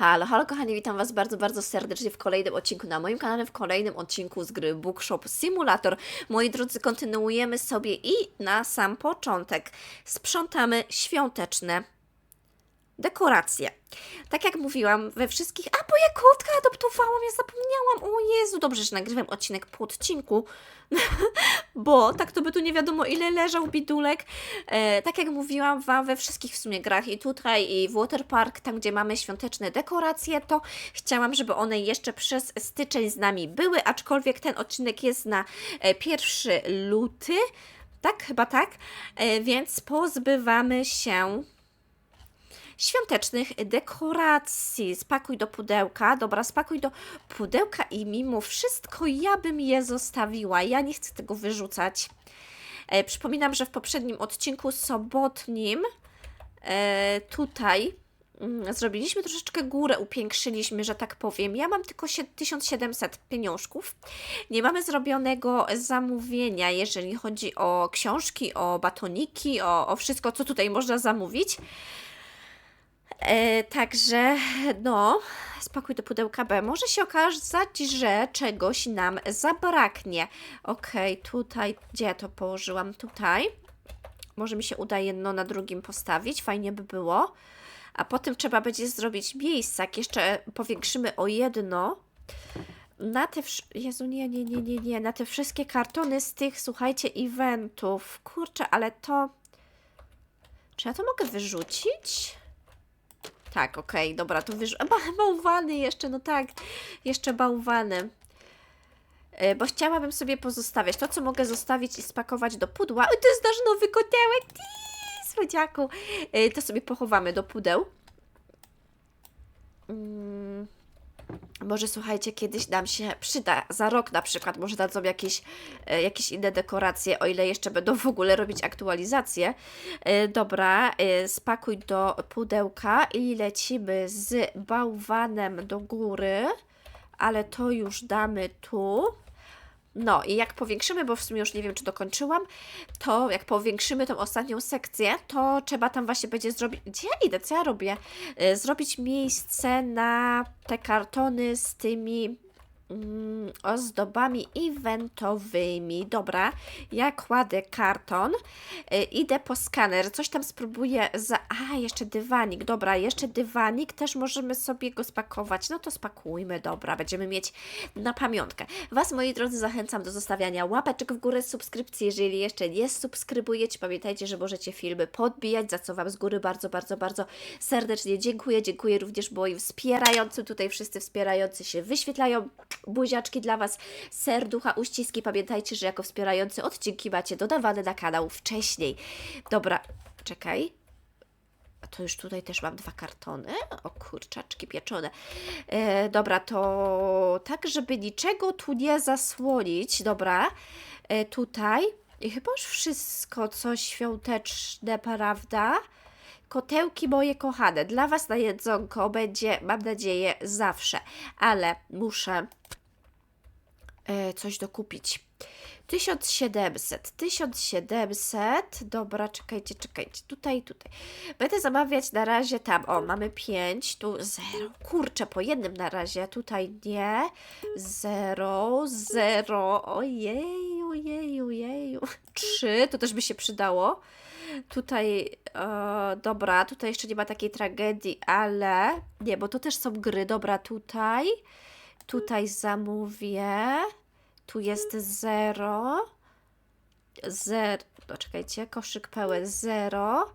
Halo, halo kochani, witam Was bardzo, bardzo serdecznie w kolejnym odcinku na moim kanale, w kolejnym odcinku z gry Bookshop Simulator. Moi drodzy, kontynuujemy sobie i na sam początek sprzątamy świąteczne dekoracje. Tak jak mówiłam, we wszystkich... A, bo ja kotka adoptowałam, ja zapomniałam. O Jezu, dobrze, że nagrywam odcinek po odcinku, bo tak to by tu nie wiadomo ile leżał bidulek. E, tak jak mówiłam Wam, we wszystkich w sumie grach i tutaj, i w Waterpark, tam gdzie mamy świąteczne dekoracje, to chciałam, żeby one jeszcze przez styczeń z nami były, aczkolwiek ten odcinek jest na e, 1 luty, tak? Chyba tak? E, więc pozbywamy się świątecznych dekoracji. Spakuj do pudełka. Dobra, spakuj do pudełka i mimo wszystko ja bym je zostawiła. Ja nie chcę tego wyrzucać. E, przypominam, że w poprzednim odcinku sobotnim e, tutaj mm, zrobiliśmy troszeczkę górę, upiększyliśmy, że tak powiem. Ja mam tylko sie- 1700 pieniążków. Nie mamy zrobionego zamówienia, jeżeli chodzi o książki, o batoniki, o, o wszystko, co tutaj można zamówić. E, także, no, spakuj do pudełka B. Może się okazać, że czegoś nam zabraknie. Okej, tutaj, gdzie ja to położyłam? Tutaj. Może mi się uda jedno na drugim postawić, fajnie by było. A potem trzeba będzie zrobić miejsca, jak jeszcze powiększymy o jedno. Na te, Jezu, nie, nie, nie, nie, nie, na te wszystkie kartony z tych, słuchajcie, eventów. Kurczę, ale to... Czy ja to mogę wyrzucić? Tak, okej, dobra, to wiesz. Ba, bałwany jeszcze, no tak, jeszcze bałwany. E, Bo chciałabym sobie pozostawiać to, co mogę zostawić i spakować do pudła. O, to jest nasz nowy kotełek, słodziaku. E, To sobie pochowamy do pudeł. Mm, Może słuchajcie, kiedyś nam się przyda, za rok na przykład, może dadzą jakieś, e, jakieś inne dekoracje, o ile jeszcze będą w ogóle robić aktualizacje. E, Dobra, e, spakuj do pudełka i lecimy z bałwanem do góry, ale to już damy tu. No i jak powiększymy, bo w sumie już nie wiem, czy dokończyłam, to jak powiększymy tą ostatnią sekcję, to trzeba tam właśnie będzie zrobić. Gdzie ja idę? Co ja robię? Y, Zrobić miejsce na te kartony z tymi mm, ozdobami eventowymi. Dobra, ja kładę karton, y, idę po skaner, coś tam spróbuję za... A, jeszcze dywanik, dobra, jeszcze dywanik, też możemy sobie go spakować. No to spakujmy, dobra, będziemy mieć na pamiątkę. Was, moi drodzy, zachęcam do zostawiania łapeczek w górę, subskrypcji, jeżeli jeszcze nie subskrybujecie, pamiętajcie, że możecie filmy podbijać, za co Wam z góry bardzo, bardzo, bardzo serdecznie dziękuję. Dziękuję również moim wspierającym, tutaj wszyscy wspierający się wyświetlają. Buziaczki dla Was, serducha, uściski. Pamiętajcie, że jako wspierający odcinki macie dodawane na kanał wcześniej. Dobra, czekaj. A to już tutaj też mam dwa kartony. O kurczaczki pieczone. E, dobra, to tak, żeby niczego tu nie zasłonić. Dobra, e, tutaj. I chyba już wszystko, co świąteczne, prawda? Kotełki moje kochane, dla Was na jedzonko będzie, mam nadzieję, zawsze, ale muszę e, coś dokupić. 1700, 1700, dobra, czekajcie, czekajcie, tutaj, tutaj. Będę zamawiać na razie tam, o, mamy 5, tu 0, kurczę, po jednym na razie, tutaj nie, 0, 0, ojej, ojej, ojej, 3, to też by się przydało. Tutaj, e, dobra, tutaj jeszcze nie ma takiej tragedii, ale nie, bo to też są gry. Dobra, tutaj, tutaj zamówię. Tu jest zero. Zero. No, czekajcie, koszyk pełen zero.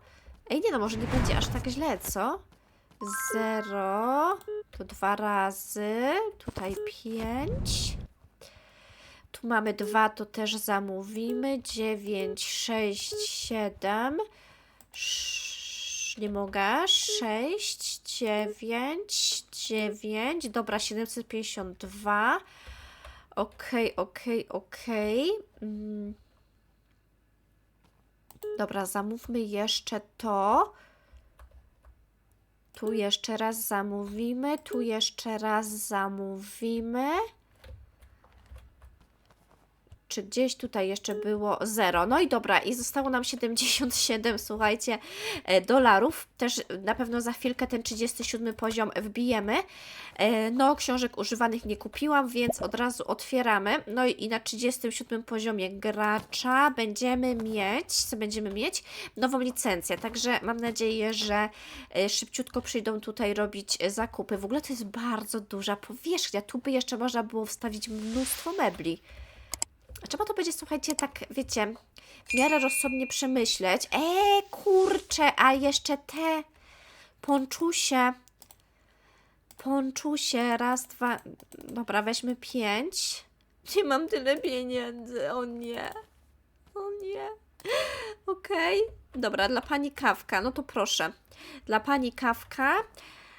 Ej, nie no, może nie będzie aż tak źle, co? Zero. To dwa razy. Tutaj pięć. Tu mamy dwa, to też zamówimy. Dziewięć, sześć, siedem. Sz- Nie mogę. Sześć, dziewięć, dziewięć. Dobra, 752. Okej, okej, okej. Mm. Dobra, zamówmy jeszcze to. Tu jeszcze raz zamówimy. Tu jeszcze raz zamówimy. Czy gdzieś tutaj jeszcze było 0. No i dobra, i zostało nam 77, słuchajcie, e, dolarów. Też na pewno za chwilkę ten 37 poziom wbijemy. E, No, książek używanych nie kupiłam, więc od razu otwieramy. No i na 37 poziomie gracza będziemy mieć, co będziemy mieć? Nową licencję. Także mam nadzieję, że e, szybciutko przyjdą tutaj robić zakupy. W ogóle to jest bardzo duża powierzchnia. Tu by jeszcze można było wstawić mnóstwo mebli. Trzeba to będzie, słuchajcie, tak, wiecie, w miarę rozsądnie przemyśleć. Eee, kurczę, a jeszcze te ponczusie. Ponczusie, raz, dwa, dobra, weźmy pięć. Nie mam tyle pieniędzy, o nie. O nie. Okej. Dobra, dla pani kawka, no to proszę. Dla pani kawka.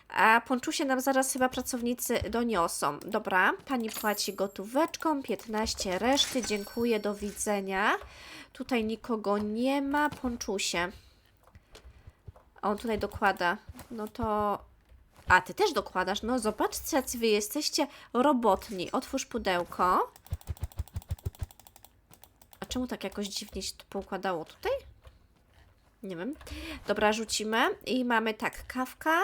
A ponczusie nam zaraz chyba pracownicy doniosą. Dobra, pani płaci gotóweczką, 15 reszty, dziękuję, do widzenia. Tutaj nikogo nie ma, ponczusie. On tutaj dokłada. No to. A, ty też dokładasz. No zobaczcie, jacy wy jesteście robotni. Otwórz pudełko. A czemu tak jakoś dziwnie się to poukładało tutaj? Nie wiem. Dobra, rzucimy. I mamy tak, kawka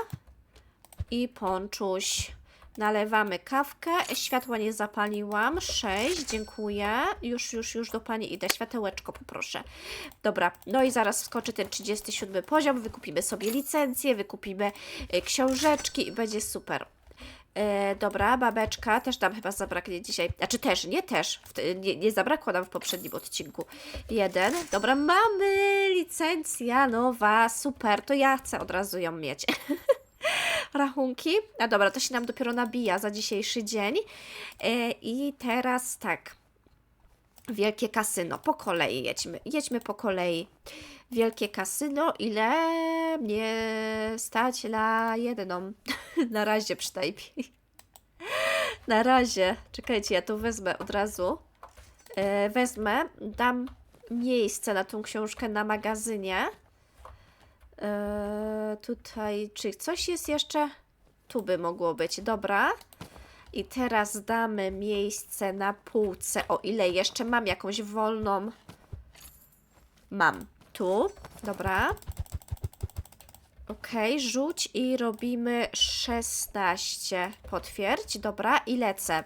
i ponczuś. Nalewamy kawkę. Światła nie zapaliłam. 6, dziękuję. Już, już, już do pani idę. Światełeczko poproszę. Dobra, no i zaraz wskoczy ten 37 poziom. Wykupimy sobie licencję, wykupimy y, książeczki i będzie super. E, dobra, babeczka, też nam chyba zabraknie dzisiaj. Znaczy też, nie też. W, nie, nie zabrakło nam w poprzednim odcinku. Jeden. Dobra, mamy licencja nowa, super. To ja chcę od razu ją mieć. Rachunki. A dobra, to się nam dopiero nabija za dzisiejszy dzień. E, I teraz tak. Wielkie kasyno. Po kolei jedźmy. Jedźmy po kolei. Wielkie kasyno. Ile mnie stać na jedną? na razie przynajmniej. na razie. Czekajcie, ja to wezmę od razu. E, wezmę, dam miejsce na tą książkę na magazynie. E, tutaj, czy coś jest jeszcze? Tu by mogło być, dobra. I teraz damy miejsce na półce, o ile jeszcze mam jakąś wolną. Mam. Tu, dobra. Ok, rzuć i robimy 16. Potwierdź, dobra, i lecę.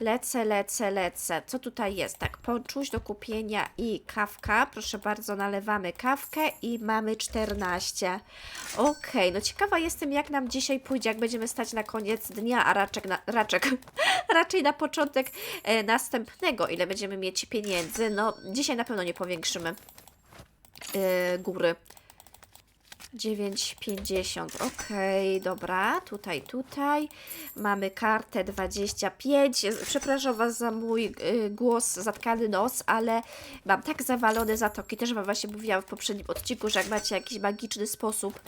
Lecę, lecę, lecę. Co tutaj jest? Tak, ponczuś do kupienia i kawka. Proszę bardzo, nalewamy kawkę i mamy 14. Okej, no ciekawa jestem, jak nam dzisiaj pójdzie, jak będziemy stać na koniec dnia, a raczek na, raczek, raczej na początek e, następnego, ile będziemy mieć pieniędzy. No, dzisiaj na pewno nie powiększymy e, góry. 9,50. Okej, dobra. Tutaj, tutaj. Mamy kartę 25. Przepraszam Was za mój y, głos, zatkany nos, ale mam tak zawalone zatoki. Też Wam właśnie mówiłam w poprzednim odcinku, że jak macie jakiś magiczny sposób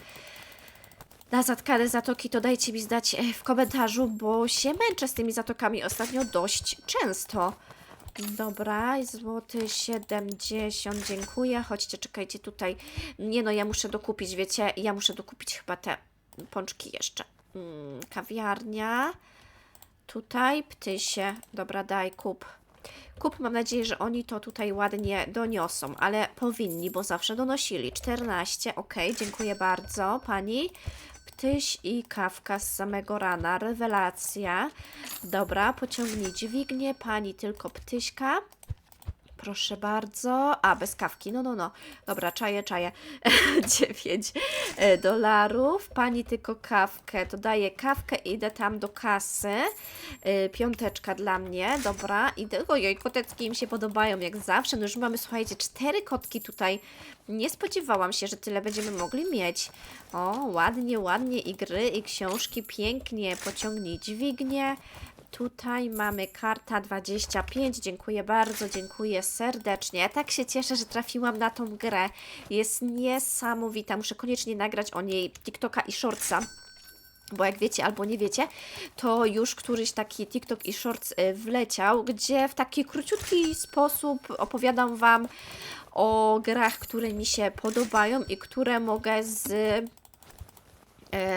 na zatkane zatoki, to dajcie mi znać e, w komentarzu, bo się męczę z tymi zatokami ostatnio dość często. Dobra, złoty 70, dziękuję. Chodźcie, czekajcie tutaj. Nie no, ja muszę dokupić, wiecie, ja muszę dokupić chyba te pączki jeszcze. Mm, kawiarnia. Tutaj, ptysie. Dobra, daj, kup. Kup, mam nadzieję, że oni to tutaj ładnie doniosą, ale powinni, bo zawsze donosili. 14, ok, dziękuję bardzo, pani. Ptyś i kawka z samego rana, rewelacja. Dobra, pociągnij dźwignię, pani tylko ptyśka. Proszę bardzo. A, bez kawki. No, no, no. Dobra, czaję, czaję. 9 e, dolarów. Pani tylko kawkę. To daję kawkę i idę tam do kasy. E, Piąteczka dla mnie. Dobra. Idę. Ojej, kotecki im się podobają jak zawsze. No już mamy, słuchajcie, cztery kotki tutaj. Nie spodziewałam się, że tyle będziemy mogli mieć. O, ładnie, ładnie. I gry, i książki. Pięknie. Pociągnij dźwignię. Tutaj mamy karta 25. Dziękuję bardzo, dziękuję serdecznie. Tak się cieszę, że trafiłam na tą grę. Jest niesamowita. Muszę koniecznie nagrać o niej TikToka i Shortsa. Bo jak wiecie albo nie wiecie, to już któryś taki TikTok i Shorts y, wleciał, gdzie w taki króciutki sposób opowiadam Wam o grach, które mi się podobają i które mogę z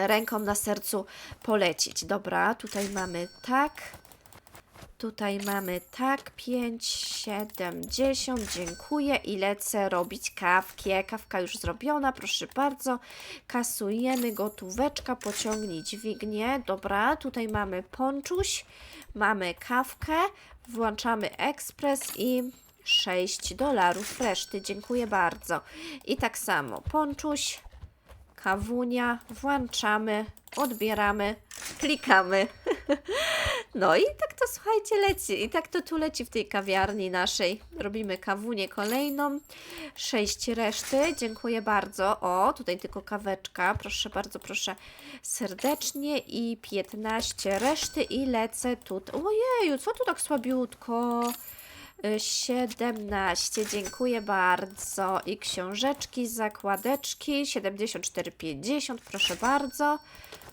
ręką na sercu polecić. Dobra, tutaj mamy tak. Tutaj mamy tak, 5,70, dziękuję i lecę robić kawkę. Kawka już zrobiona, proszę bardzo. Kasujemy, gotóweczka, pociągnij dźwignię. Dobra, tutaj mamy ponczuś, mamy kawkę, włączamy ekspres i 6 dolarów reszty. Dziękuję bardzo. I tak samo ponczuś, kawunia, włączamy, odbieramy, klikamy. No i tak to słuchajcie leci. I tak to tu leci w tej kawiarni naszej. Robimy kawunię kolejną. Sześć reszty. Dziękuję bardzo. O, tutaj tylko kaweczka. Proszę bardzo, proszę serdecznie. I 15 reszty i lecę tutaj. Ojeju, co tu tak słabiutko? Y, 17, dziękuję bardzo. I książeczki, zakładeczki, 74,50, proszę bardzo.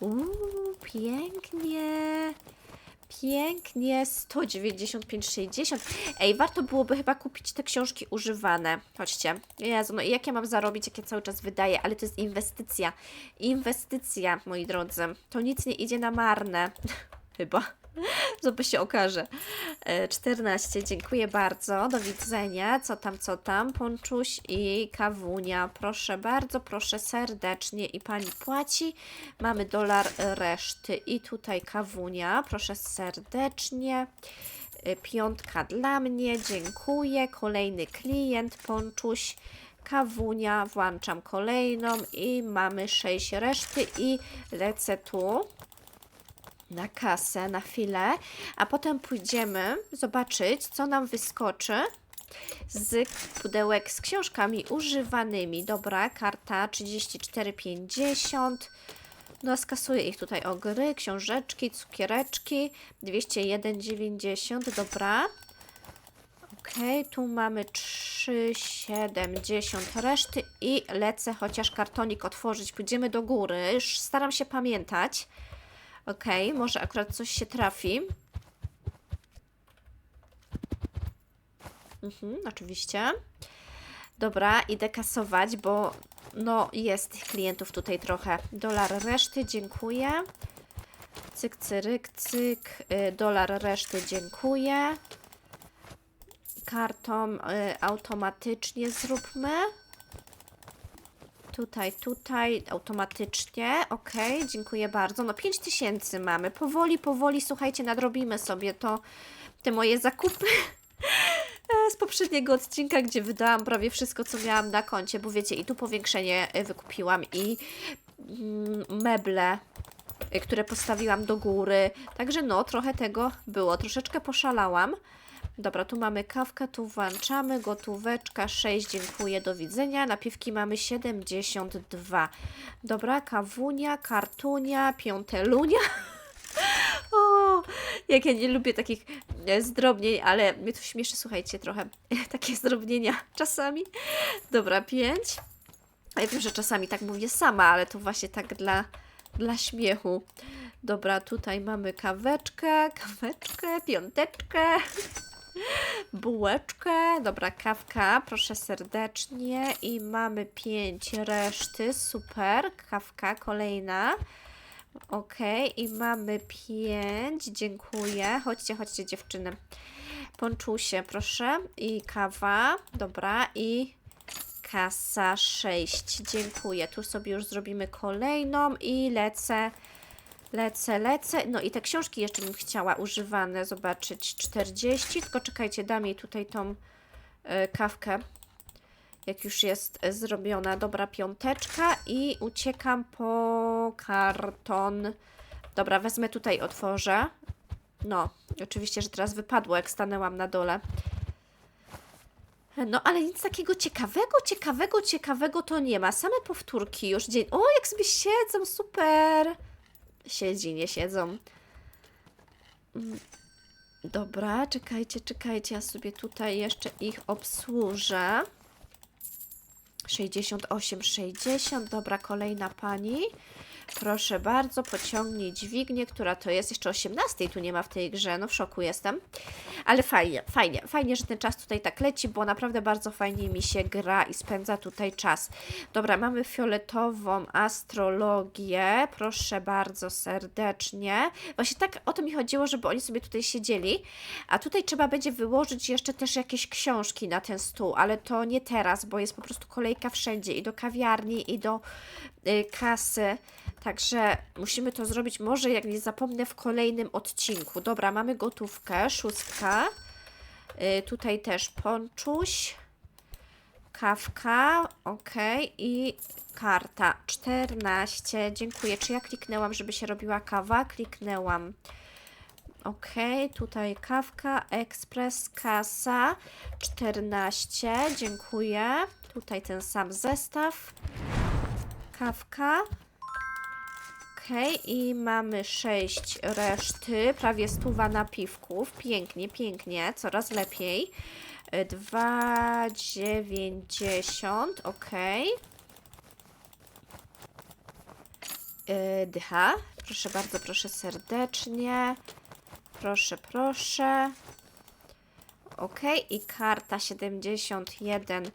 Uuu, pięknie. Pięknie, 195,60. Ej, warto byłoby chyba kupić te książki używane. Chodźcie. Jezu, no i jak ja mam zarobić, jak ja cały czas wydaję, ale to jest inwestycja. Inwestycja, moi drodzy. To nic nie idzie na marne. chyba. Co się okaże. E, 14, dziękuję bardzo. Do widzenia. Co tam, co tam? Ponczuś i kawunia. Proszę bardzo, proszę serdecznie. I pani płaci. Mamy dolar reszty. I tutaj kawunia. Proszę serdecznie. E, Piątka dla mnie, dziękuję. Kolejny klient, ponczuś, kawunia, włączam kolejną i mamy sześć reszty i lecę tu na kasę na chwilę, a potem pójdziemy zobaczyć, co nam wyskoczy z pudełek z książkami używanymi. Dobra, karta 34,50. No, skasuję ich tutaj o gry, książeczki, cukiereczki 201,90. Dobra. Okej, tu mamy 3,70 reszty i lecę chociaż kartonik otworzyć. Pójdziemy do góry. Już staram się pamiętać. Okej, może akurat coś się trafi. Mhm, oczywiście. Dobra, idę kasować, bo no jest tych klientów tutaj trochę. Dolar reszty, dziękuję. Cyk, cyryk, cyk. Y, dolar reszty, dziękuję. Kartą y, automatycznie zróbmy. Tutaj, tutaj, automatycznie. Ok, dziękuję bardzo. No 5000 mamy. Powoli, powoli, słuchajcie, nadrobimy sobie to, te moje zakupy z poprzedniego odcinka, gdzie wydałam prawie wszystko, co miałam na koncie, bo wiecie, i tu powiększenie e, wykupiłam, i mm, meble, e, które postawiłam do góry. Także no, trochę tego było. Troszeczkę poszalałam. Dobra, tu mamy kawkę, tu włączamy, gotóweczka 6, dziękuję, do widzenia. Napiwki mamy 72. Dobra, kawunia, kartunia, piątelunia. O, jak ja nie lubię takich e, zdrobnień, ale mnie to śmieszy, słuchajcie, trochę takie zdrobnienia czasami. Dobra, 5. Ja wiem, że czasami tak mówię sama, ale to właśnie tak dla, dla śmiechu. Dobra, tutaj mamy kaweczkę, kaweczkę, piąteczkę bułeczkę, dobra, kawka, proszę serdecznie. I mamy pięć reszty, super, kawka kolejna, ok, i mamy pięć, dziękuję, chodźcie, chodźcie dziewczyny, ponczusie, proszę, i kawa, dobra, i kasa 6, dziękuję, tu sobie już zrobimy kolejną i lecę Lecę, lecę. No i te książki jeszcze bym chciała używane zobaczyć. 40, tylko czekajcie, dam jej tutaj tą y, kawkę. Jak już jest y, zrobiona. Dobra, piąteczka i uciekam po karton. Dobra, wezmę tutaj, otworzę. No, oczywiście, że teraz wypadło, jak stanęłam na dole. No, ale nic takiego ciekawego, ciekawego, ciekawego to nie ma. Same powtórki już dzień. O, jak sobie siedzą, super! Siedzi, nie siedzą. Mm, Dobra, czekajcie, czekajcie, ja sobie tutaj jeszcze ich obsłużę. 68, 60, dobra, kolejna pani. Proszę bardzo, pociągnij dźwignię, która to jest. Jeszcze 18 tu nie ma w tej grze, no w szoku jestem. Ale fajnie, fajnie, fajnie, że ten czas tutaj tak leci, bo naprawdę bardzo fajnie mi się gra i spędza tutaj czas. Dobra, mamy fioletową astrologię, proszę bardzo serdecznie. Właśnie tak o to mi chodziło, żeby oni sobie tutaj siedzieli, a tutaj trzeba będzie wyłożyć jeszcze też jakieś książki na ten stół, ale to nie teraz, bo jest po prostu kolejka wszędzie i do kawiarni, i do kasy. Także musimy to zrobić, może jak nie zapomnę, w kolejnym odcinku. Dobra, mamy gotówkę, szóstka. Y, tutaj też ponczuś, kawka, ok, i karta 14. Dziękuję. Czy ja kliknęłam, żeby się robiła kawa? Kliknęłam. Ok, tutaj kawka, ekspres, kasa 14. Dziękuję. Tutaj ten sam zestaw. Kawka. Okej, i mamy 6 reszty, prawie stuwa napiwków. Pięknie, pięknie, coraz lepiej. Y, 2,90, okej. Y, Dycha, proszę bardzo, proszę serdecznie. Proszę, proszę. Ok, i karta 71,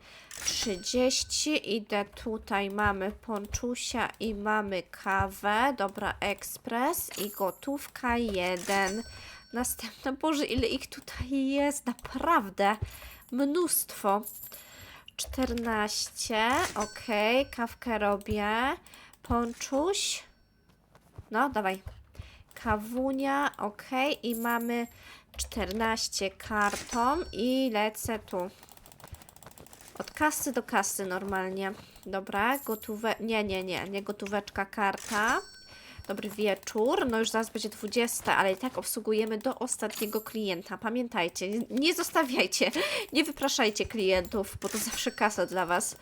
30. Idę tutaj, mamy ponczusia i mamy kawę. Dobra, ekspres i gotówka 1. Następna, Boże, ile ich tutaj jest, naprawdę mnóstwo. 14, ok, kawkę robię. Ponczuś. No, dawaj. Kawunia, ok, i mamy 14 kartą i lecę tu. Od kasy do kasy normalnie. Dobra, gotówę... Nie, nie, nie, nie gotóweczka, karta. Dobry wieczór. No już zaraz będzie 20, ale i tak obsługujemy do ostatniego klienta. Pamiętajcie, nie- zostawiajcie, nie wypraszajcie klientów, bo to zawsze kasa dla Was.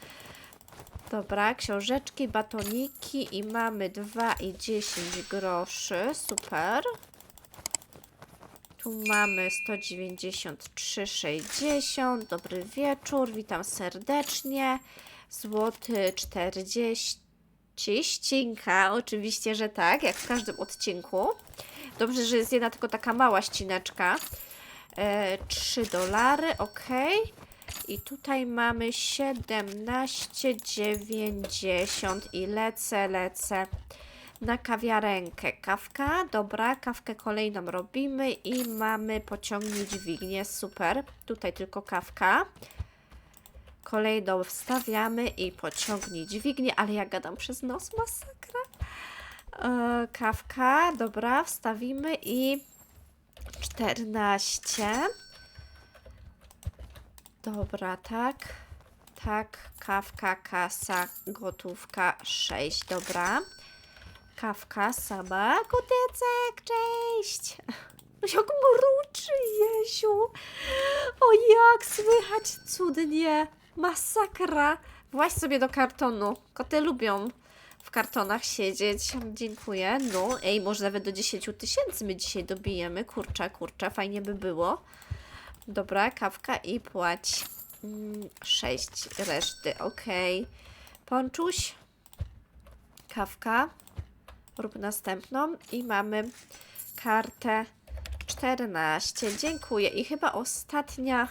Dobra, książeczki, batoniki i mamy 2 i 10 groszy. Super. Tu mamy 193,60. Dobry wieczór, witam serdecznie. Złoty 40. Ścinka, oczywiście, że tak, jak w każdym odcinku. Dobrze, że jest jedna tylko taka mała ścineczka. E, 3 dolary, ok. I tutaj mamy 17,90 i lecę, lecę na kawiarenkę. Kawka, dobra, kawkę kolejną robimy i mamy pociągnij dźwignię, super. Tutaj tylko kawka. Kolejną wstawiamy i pociągnij dźwignię, ale ja gadam przez nos, masakra. E, kawka, dobra, wstawimy i 14. Dobra, tak. Tak, kawka, kasa, gotówka 6, dobra. Kawka sama, kotecek, cześć. Jak mruczy, Jesiu. O, jak słychać cudnie. Masakra. Właź sobie do kartonu. Koty lubią w kartonach siedzieć. Dziękuję. No, ej, może nawet do 10 tysięcy my dzisiaj dobijemy. Kurczę, kurczę, fajnie by było. Dobra, kawka i płać. Mm, Sześć reszty, okej. Ponczuś. Kawka. Rób następną i mamy kartę 14. Dziękuję. I chyba ostatnia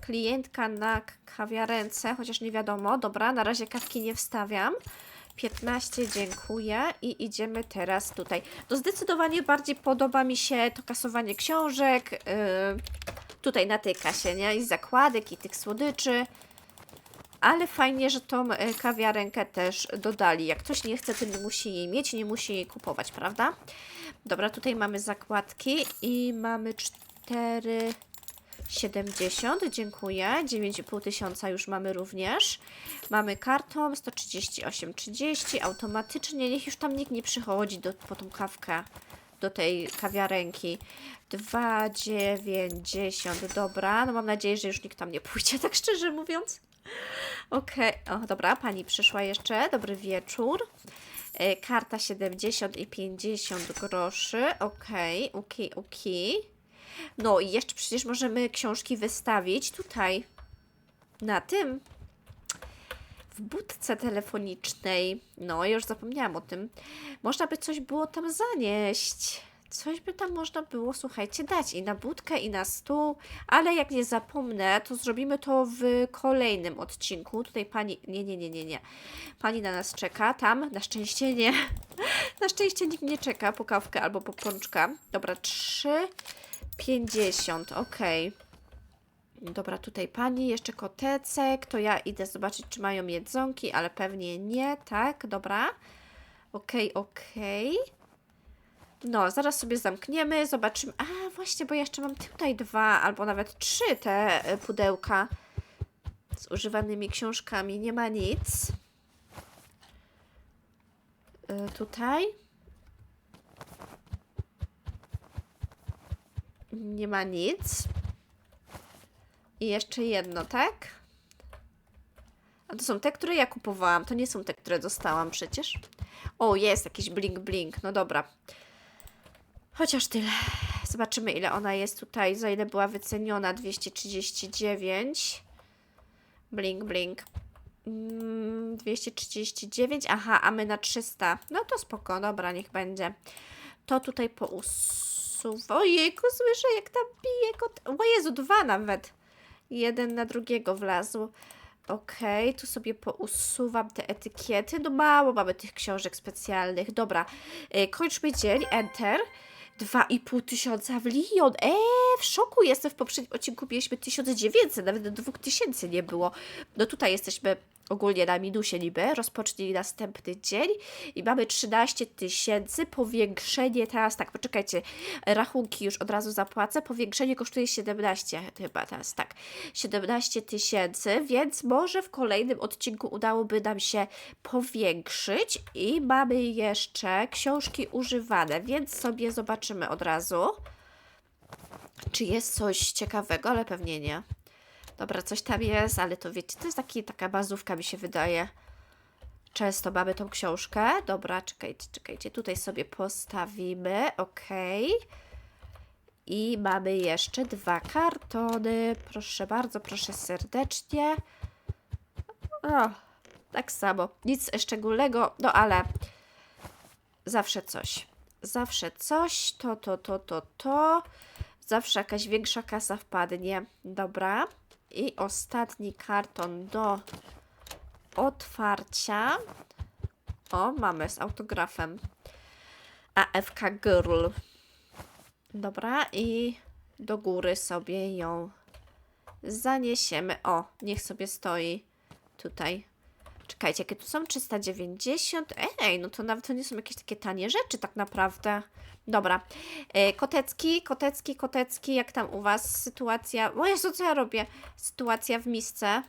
klientka na kawiarence, chociaż nie wiadomo. Dobra, na razie kawki nie wstawiam. 15, dziękuję. I idziemy teraz tutaj. No zdecydowanie bardziej podoba mi się to kasowanie książek. Yy, tutaj na tej kasie, nie? I zakładek, i tych słodyczy. Ale fajnie, że tą e, kawiarenkę też dodali. Jak ktoś nie chce, to nie musi jej mieć, nie musi jej kupować, prawda? Dobra, tutaj mamy zakładki i mamy 4,70. Dziękuję. 9,5 tysiąca już mamy również. Mamy kartą 138,30. Automatycznie, niech już tam nikt nie przychodzi do, po tą kawkę do tej kawiarenki. 2,90. Dobra, no mam nadzieję, że już nikt tam nie pójdzie, tak szczerze mówiąc. Okej, o dobra, pani przyszła jeszcze. Dobry wieczór. E, Karta 70 i 50 groszy. Okej, okej, okej. No i jeszcze przecież możemy książki wystawić tutaj. Na tym. w budce telefonicznej. No, już zapomniałam o tym. Można by coś było tam zanieść. Coś by tam można było, słuchajcie, dać i na budkę, i na stół, ale jak nie zapomnę, to zrobimy to w kolejnym odcinku. Tutaj pani, nie, nie, nie, nie, nie. Pani na nas czeka, tam, na szczęście nie. Na szczęście nikt nie czeka po kawkę albo po pączka. Dobra, 3,50, okej. Dobra, tutaj pani, jeszcze kotecek, to ja idę zobaczyć, czy mają jedzonki, ale pewnie nie, tak, dobra. Okej, okej. No, zaraz sobie zamkniemy, zobaczymy. A, właśnie, bo jeszcze mam tutaj dwa, albo nawet trzy te e, pudełka z używanymi książkami. Nie ma nic. Y, tutaj. Nie ma nic. I jeszcze jedno, tak? A to są te, które ja kupowałam. To nie są te, które dostałam przecież. O, jest jakiś blink blink. No dobra. Chociaż tyle. Zobaczymy, ile ona jest tutaj. Za ile była wyceniona? 239. Blink blink. Mm, 239. Aha, a my na 300. No to spoko, dobra, niech będzie. To tutaj pousuwa. Ojejku, słyszę jak tam bije kot. O Jezu, dwa nawet. Jeden na drugiego wlazł. Okej, tu sobie pousuwam te etykiety. No mało mamy tych książek specjalnych. Dobra, e, kończmy dzień. Enter. 2,5 tysiąca w Lyon. Eee, w szoku jestem. W poprzednim odcinku mieliśmy 1900, nawet do 2000 nie było. No tutaj jesteśmy ogólnie na minusie niby. Rozpocznij następny dzień i mamy 13 tysięcy. Powiększenie teraz, tak, poczekajcie, rachunki już od razu zapłacę. Powiększenie kosztuje 17 chyba teraz, tak. 17 tysięcy, więc może w kolejnym odcinku udałoby nam się powiększyć i mamy jeszcze książki używane, więc sobie zobaczymy od razu. Czy jest coś ciekawego, ale pewnie nie. Dobra, coś tam jest, ale to wiecie, to jest taki, taka bazówka mi się wydaje. Często mamy tą książkę. Dobra, czekajcie, czekajcie. Tutaj sobie postawimy. Ok. I mamy jeszcze dwa kartony. Proszę bardzo, proszę serdecznie. O, tak samo. Nic szczególnego, no ale zawsze coś. Zawsze coś. To, to, to, to, to. Zawsze jakaś większa kasa wpadnie. Dobra. I ostatni karton do otwarcia. O, mamy z autografem. AFK Girl. Dobra, i do góry sobie ją zaniesiemy. O, niech sobie stoi tutaj. Czekajcie, jakie tu są? 390. Ej, no to nawet to nie są jakieś takie tanie rzeczy tak naprawdę. Dobra. E, kotecki, kotecki, kotecki, jak tam u Was sytuacja? O Jezu, co ja robię? Sytuacja w misce.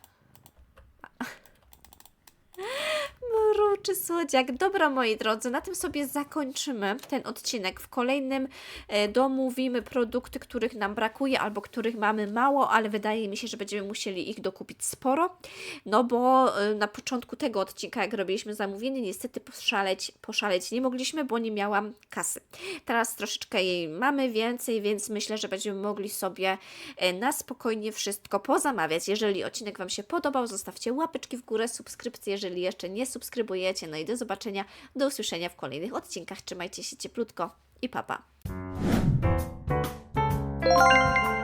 Mruczy słodziak. Dobra, moi drodzy, na tym sobie zakończymy ten odcinek. W kolejnym e, domówimy produkty, których nam brakuje albo których mamy mało, ale wydaje mi się, że będziemy musieli ich dokupić sporo. No bo e, na początku tego odcinka, jak robiliśmy zamówienie, niestety poszaleć, poszaleć nie mogliśmy, bo nie miałam kasy. Teraz troszeczkę jej mamy więcej, więc myślę, że będziemy mogli sobie e, na spokojnie wszystko pozamawiać. Jeżeli odcinek Wam się podobał, zostawcie łapeczki w górę, subskrypcję, jeżeli jeszcze nie subskrybujecie. No i do zobaczenia, do usłyszenia w kolejnych odcinkach. Trzymajcie się cieplutko i papa. Pa.